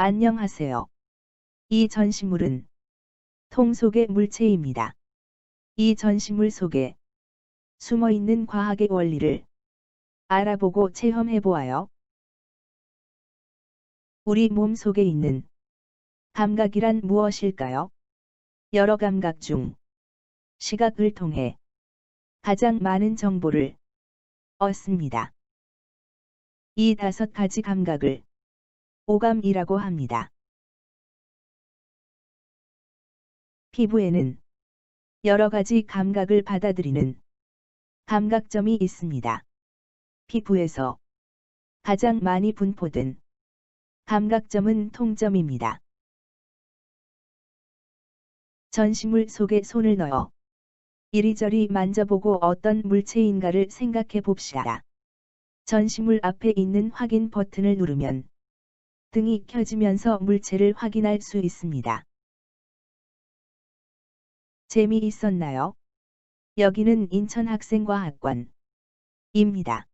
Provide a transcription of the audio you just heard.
안녕하세요. 이 전시물은 통 속의 물체입니다. 이 전시물 속에 숨어 있는 과학의 원리를 알아보고 체험해 보아요. 우리 몸 속에 있는 감각이란 무엇일까요? 여러 감각 중 시각을 통해 가장 많은 정보를 얻습니다. 이 다섯 가지 감각을 오감이라고 합니다. 피부에는 여러 가지 감각을 받아들이는 감각점이 있습니다. 피부에서 가장 많이 분포된 감각점은 통점입니다. 전시물 속에 손을 넣어 이리저리 만져보고 어떤 물체인가를 생각해 봅시다. 전시물 앞에 있는 확인 버튼을 누르면 등이 켜지면서 물체를 확인할 수 있습니다. 재미있었나요? 여기는 인천학생과학관입니다.